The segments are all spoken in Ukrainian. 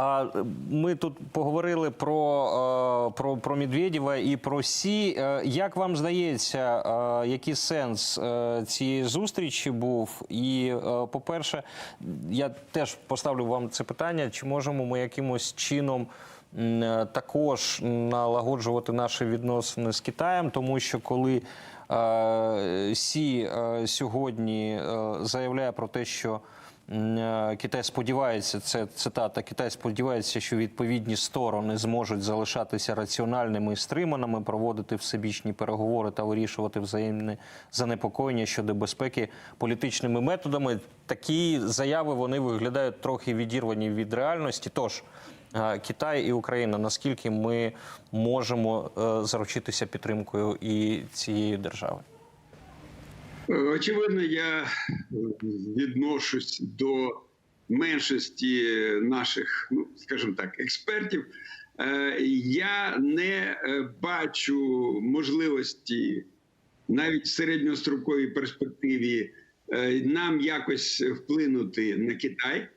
А ми тут поговорили про, е, про, про Медведєва і про Сі. Е, Як вам здається, е, який сенс е, цієї зустрічі був? І, е, по-перше, я теж поставлю вам це питання: чи можемо ми якимось чином е, також налагоджувати наші відносини з Китаєм, тому що коли е, Сі е, сьогодні е, заявляє про те, що е, Китай сподівається, це цитата. Китай сподівається, що відповідні сторони зможуть залишатися раціональними і стриманими, проводити всебічні переговори та вирішувати взаємне занепокоєння щодо безпеки політичними методами. Такі заяви вони виглядають трохи відірвані від реальності. Тож е, Китай і Україна, наскільки ми можемо е, заручитися підтримкою і цієї держави? Очевидно, я відношусь до меншості наших, ну скажімо так, експертів. Е, Я не е, бачу можливості навіть в середньостроковій перспективі е, нам якось вплинути на Китай.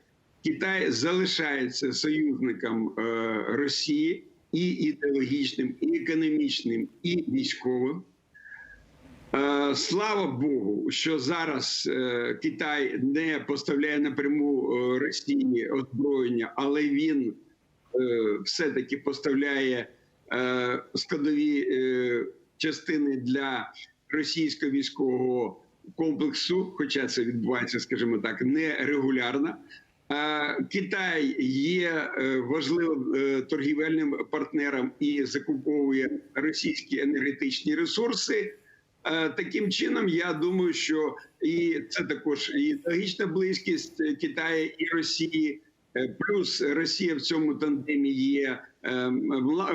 Китай залишається союзником е, Росії і ідеологічним, і економічним, і військовим. Е, Слава Богу, що зараз е, Китай не поставляє напряму е, Росії озброєння, але він все-таки поставляє складові частини для російського військового комплексу, хоча це відбувається, скажімо так, нерегулярно. Китай є важливим торгівельним партнером і закуповує російські енергетичні ресурси. Е, Таким чином, я думаю, що і це також і ідеологічна близькість е, Китаю і Росії, е, плюс Росія в цьому тандемі є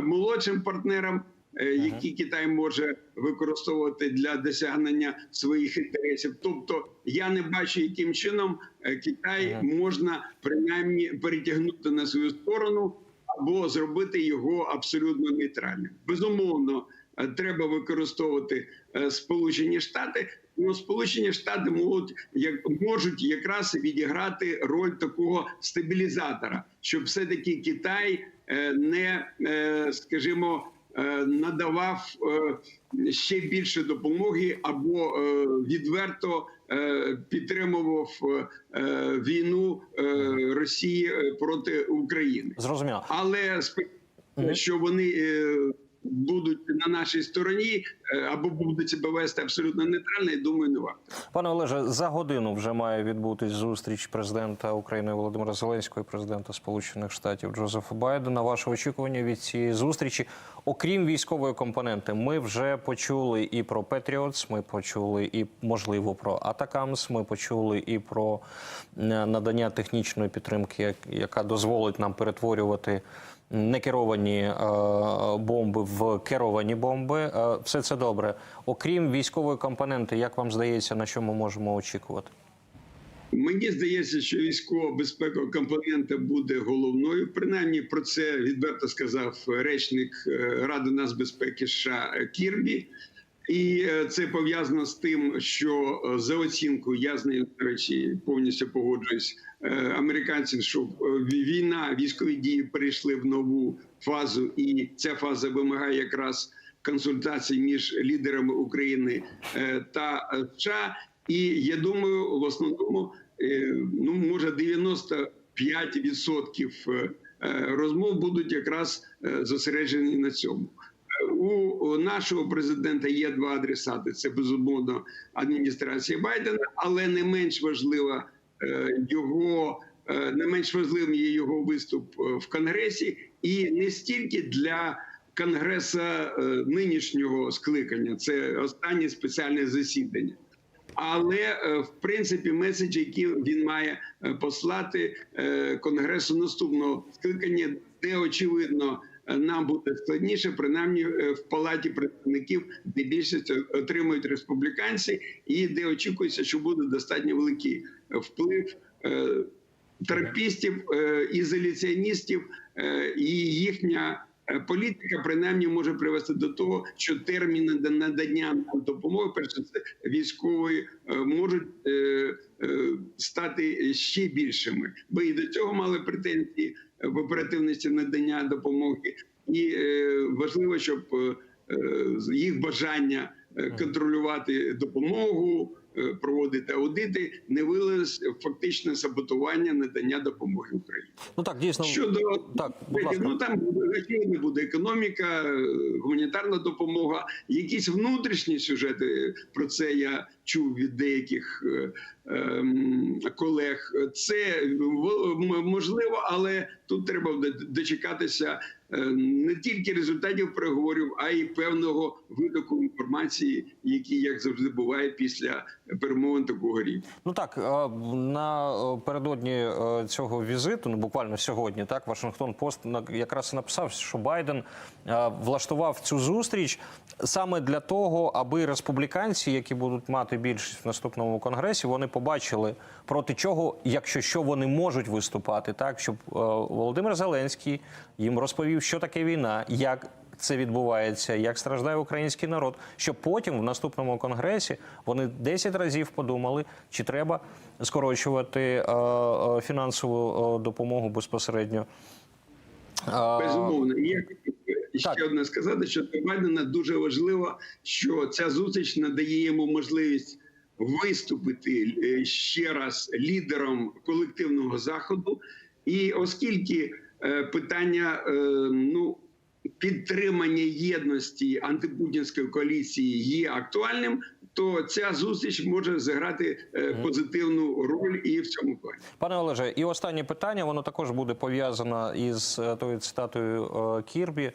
молодшим партнером, який Китай може використовувати для досягнення своїх інтересів. Тобто, я не бачу, яким чином Китай можна принаймні перетягнути на свою сторону або зробити його абсолютно нейтральним. Безумовно, треба використовувати е, Сполучені Штати. Ну, Сполучені Штати можуть як можуть якраз відіграти роль такого стабілізатора, щоб все-таки Китай е, не, е, скажімо, е, надавав е, ще більше допомоги або е, відверто е, підтримував е, е, війну е, Росії е, проти України. Зрозуміло. Але що вони е, будуть на нашій стороні е, або будуть себе вести абсолютно нейтрально, і думаю, не варто. Пане Олеже, за годину вже має відбутись зустріч президента України Володимира Зеленського і президента Сполучених Штатів Джозефа Байдена. Ваше очікування від цієї зустрічі, окрім військової компоненти, ми вже почули і про Петріотс, ми почули і можливо про Атакамс. Ми почули і про е, надання технічної підтримки, яка дозволить нам перетворювати. Некеровані е, бомби в керовані бомби. Е, все це добре. Окрім військової компоненти, як вам здається, на що ми можемо очікувати? Мені здається, що військова безпекова компонента буде головною. Принаймні про це відверто сказав речник е, Ради нацбезпеки США Кірбі. І е, це пов'язано з тим, що е, за оцінкою я з нею до речі повністю погоджуюсь. е, Американців, що війна, військові дії перейшли в нову фазу, і ця фаза вимагає якраз консультацій між лідерами України та США. І я думаю, в основному ну може 95% е, е, розмов будуть якраз зосереджені на цьому. У нашого президента є два адресати: це безумовно адміністрація Байдена, але не менш важлива е, його. е, Не менш важливим є його виступ е, в Конгресі, і не стільки для Конгреса нинішнього скликання, це останнє спеціальне засідання. Але в принципі меседж, який він має послати конгресу наступного скликання, де очевидно нам буде складніше, принаймні е, в палаті представників, де більшість отримують республіканці, і де очікується, що буде достатньо великий е, вплив терпістів, е, ізоляціоністів е, і їхня політика принаймні може привести до того, що терміни на- надання нам допомоги, перше це військової, е, можуть е, е, стати ще більшими. Бо і до цього мали претензії в оперативності надання допомоги, і важливо, щоб їх бажання контролювати допомогу, проводити аудити, не вилилось фактичне саботування надання допомоги Україні. Ну так, дійсно. Щодо Так, будь ласка. ну там буде, буде економіка, е, гуманітарна допомога, якісь внутрішні сюжети. Про це я чув від деяких е, ем, колег. Це можливо, але тут треба дочекатися е, не тільки результатів переговорів, а й певного витоку інформації, який, як завжди, буває після перемовин такого рівня. Ну так, е, на передодні е, цього візиту, ну буквально сьогодні, так Вашингтон Пост якраз написав, що Байден влаштував цю зустріч саме для того, аби республіканці, які будуть мати більшість в наступному конгресі, вони побачили проти чого, якщо що, вони можуть виступати, так щоб е, Володимир Зеленський їм розповів, що таке війна, як це відбувається, як страждає український народ, щоб потім в наступному конгресі вони 10 разів подумали, чи треба скорочувати е, е, фінансову е, допомогу безпосередньо. Безумовно, і ще одне сказати, що для Байдена дуже важливо, що ця зустріч надає йому можливість виступити е, ще раз лідером колективного заходу. І оскільки е, питання е, ну підтримання єдності антипутінської коаліції є актуальним, то ця зустріч може зіграти е, позитивну роль і в цьому плані. Пане Олеже, і останнє питання, воно також буде пов'язано із е, тою цитатою е, Кірбі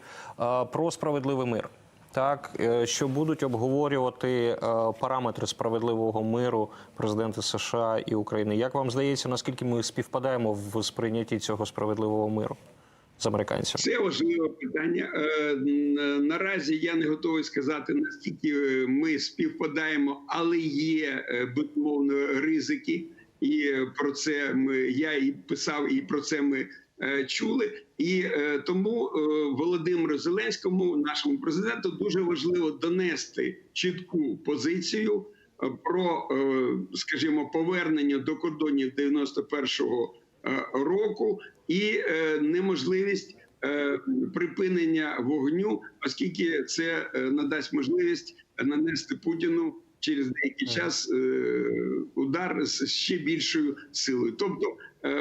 про справедливий мир. Так, що будуть обговорювати параметри справедливого миру президенти США і України. Як вам здається, наскільки ми співпадаємо в сприйнятті цього справедливого миру з американцями? Це важливе питання. Е, Наразі я не готовий сказати наскільки е, ми співпадаємо, але є е, безумовно ризики, і е, про це ми я і писав, і про це ми е, чули. І е, тому е, Володимиру Зеленському, нашому президенту, дуже важливо донести чітку позицію е, про, е, скажімо, повернення до кордонів 91-го е, року і е, неможливість е, припинення вогню, оскільки це е, надасть можливість нанести Путіну через деякий час удар з ще більшою силою. Тобто,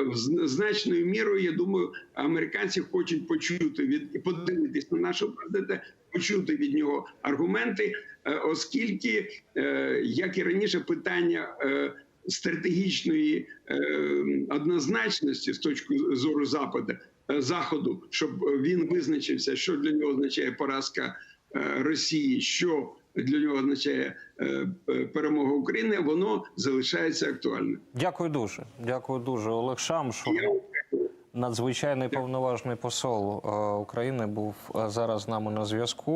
в значною мірою, я думаю, американці хочуть почути від і подивитись на нашого президента, почути від нього аргументи, оскільки, як і раніше, питання. Стратегічної е, однозначності з точки зору западу е, заходу, щоб він визначився, що для нього означає поразка е, Росії, що для нього означає перемога України, воно залишається актуальним. Дякую дуже. Дякую дуже. Олег Шамш, надзвичайний повноважний посол України, був зараз з нами на зв'язку.